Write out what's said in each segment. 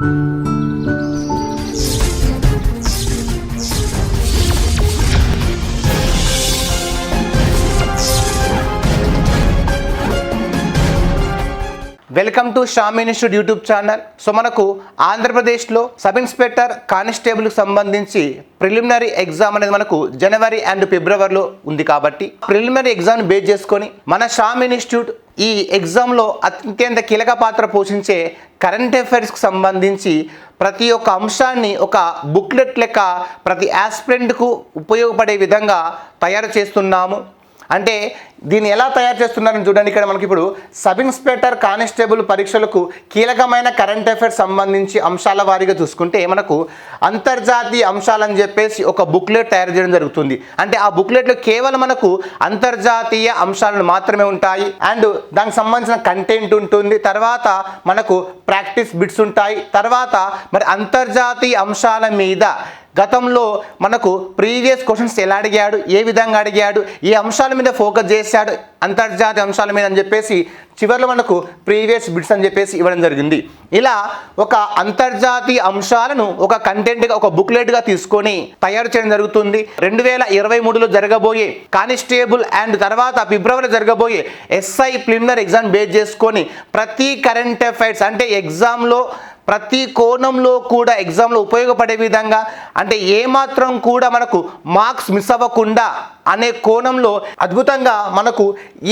Thank you. Welcome to Sham institute YouTube channel. So మనకు ఆంధ్రప్రదేశ్లో sub inspector కానిస్టేబుల్కి సంబంధించి preliminary exam అనేది మనకు జనవరి అండ్ ఫిబ్రవరిలో ఉంది కాబట్టి ప్రిలిమినరీ ఎగ్జామ్ బేస్ చేసుకొని మన షామ్ ఇన్స్టిట్యూట్ ఈ ఎగ్జామ్లో అత్యంత కీలక పాత్ర పోషించే కరెంట్ అఫైర్స్కి సంబంధించి ప్రతి ఒక్క అంశాన్ని ఒక బుక్లెట్ లెక్క ప్రతి ఆస్పిరెంట్కు ఉపయోగపడే విధంగా తయారు చేస్తున్నాము. అంటే దీన్ని ఎలా తయారు చేస్తున్నారని చూడండి ఇక్కడ మనకి ఇప్పుడు సబ్ ఇన్స్పెక్టర్ కానిస్టేబుల్ పరీక్షలకు కీలకమైన కరెంట్ అఫైర్స్ సంబంధించి అంశాల వారీగా చూసుకుంటే మనకు అంతర్జాతీయ అంశాలని చెప్పేసి ఒక బుక్లెట్ తయారు చేయడం జరుగుతుంది. అంటే ఆ బుక్లెట్లో కేవలం మనకు అంతర్జాతీయ అంశాలను మాత్రమే ఉంటాయి. అండ్ దానికి సంబంధించిన కంటెంట్ ఉంటుంది. తర్వాత మనకు ప్రాక్టీస్ బిట్స్ ఉంటాయి. తర్వాత మరి అంతర్జాతీయ అంశాల మీద గతంలో మనకు ప్రీవియస్ క్వశ్చన్స్ ఎలా అడిగాడు ఏ విధంగా అడిగాడు ఏ అంశాల మీద ఫోకస్ చేశాడు అంతర్జాతీయ అంశాల మీద అని చెప్పేసి చివరిలో మనకు ప్రీవియస్ బిట్స్ అని చెప్పేసి ఇవ్వడం జరిగింది. ఇలా ఒక అంతర్జాతీయ అంశాలను ఒక కంటెంట్గా ఒక బుక్లెట్గా తీసుకొని తయారు చేయడం జరుగుతుంది. రెండు వేల ఇరవై మూడులో జరగబోయే కానిస్టేబుల్ అండ్ తర్వాత ఫిబ్రవరిలో జరగబోయే ఎస్ఐ ప్రిలిమినరీ ఎగ్జామ్ బేస్ చేసుకొని ప్రతి కరెంట్ అఫైర్స్ అంటే ఎగ్జామ్లో ప్రతి కోణంలో కూడా ఎగ్జామ్లో ఉపయోగపడే విధంగా అంటే ఏమాత్రం కూడా మనకు మార్క్స్ మిస్ అవ్వకుండా అనే కోణంలో అద్భుతంగా మనకు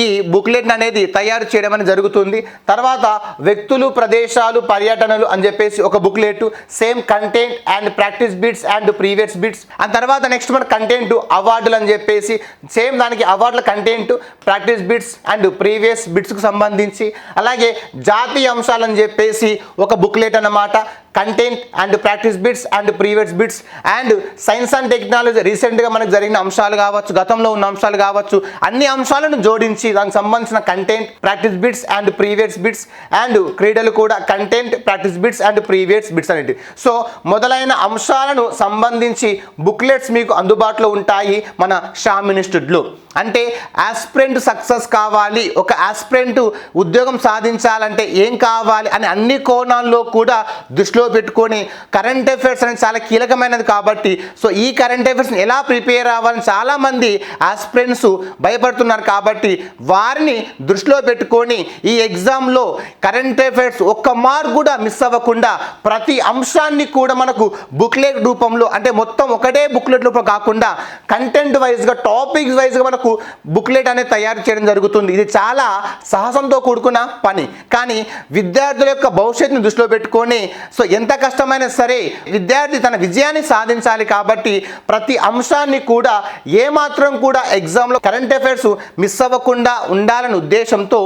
ఈ బుక్లెట్ అనేది తయారు చేయడం అనేది జరుగుతుంది. తర్వాత వ్యక్తులు ప్రదేశాలు పర్యటనలు అని చెప్పేసి ఒక booklet same content and practice bits and previous bits. ఆ తర్వాత నెక్స్ట్ మన కంటెంట్ అవార్డులు అని చెప్పేసి సేమ్ దానికి అవార్డుల content practice bits and previous బిట్స్కు సంబంధించి అలాగే జాతీయ అంశాలు అని చెప్పేసి ఒక బుక్లెట్ అన్నమాట. Content and practice bits and previous bits and science and technology రీసెంట్గా మనకు జరిగిన అంశాలు కావచ్చు గతంలో ఉన్న అంశాలు కావచ్చు అన్ని అంశాలను జోడించి దానికి సంబంధించిన content practice bits and previous bits and క్రీడలు కూడా content practice bits and previous bits అనేవి సో మొదలైన అంశాలను సంబంధించి బుక్లెట్స్ మీకు అందుబాటులో ఉంటాయి మన షామ్ ఇన్స్టిట్యూట్లో అంటే ఆస్పిరెంట్ సక్సెస్ కావాలి ఒక ఆస్పిరెంట్ ఉద్యోగం సాధించాలంటే ఏం కావాలి అని అన్ని కోణాల్లో కూడా దృష్టిలో దృష్టిలో పెట్టుకొని కరెంట్ అఫైర్స్ అనేది చాలా కీలకమైనది కాబట్టి సో ఈ కరెంట్ అఫైర్స్ని ఎలా ప్రిపేర్ అవ్వాలని చాలామంది ఆస్పిరెంట్స్ భయపడుతున్నారు కాబట్టి వారిని దృష్టిలో పెట్టుకొని ఈ ఎగ్జామ్లో కరెంట్ అఫైర్స్ ఒక్క మార్క్ కూడా మిస్ అవ్వకుండా ప్రతి అంశాన్ని కూడా మనకు బుక్లెట్ రూపంలో అంటే మొత్తం ఒకటే బుక్లెట్ రూపంలో కాకుండా కంటెంట్ వైజ్గా టాపిక్స్ వైజ్గా మనకు బుక్లెట్ అనేది తయారు చేయడం జరుగుతుంది. ఇది చాలా సాహసంతో కూడుకున్న పని. కానీ విద్యార్థుల యొక్క భవిష్యత్తును దృష్టిలో పెట్టుకొని సో ఎంత కష్టమైనా సరే విద్యార్థి తన విజయాన్ని సాధించాలి కాబట్టి ప్రతి అంశాన్ని కూడా ఏమాత్రం కూడా ఎగ్జామ్లో కరెంట్ అఫైర్స్ మిస్ అవ్వకుండా ఉండాలనే ఉద్దేశంతో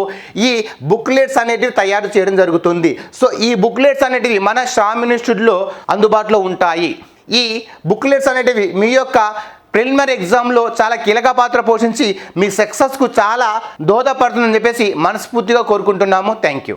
ఈ బుక్లెట్స్ అనేటివి తయారు చేయడం జరుగుతుంది. సో ఈ బుక్లెట్స్ అనేటివి మన శ్రామ్ ఇన్స్టిట్యూట్లో అందుబాటులో ఉంటాయి. ఈ బుక్లెట్స్ అనేటివి మీ యొక్క ప్రిలిమినరీ ఎగ్జామ్లో చాలా కీలక పాత్ర పోషించి మీ సక్సెస్కు చాలా దోహదపడుతుందని చెప్పేసి మనస్ఫూర్తిగా కోరుకుంటున్నాము. Thank you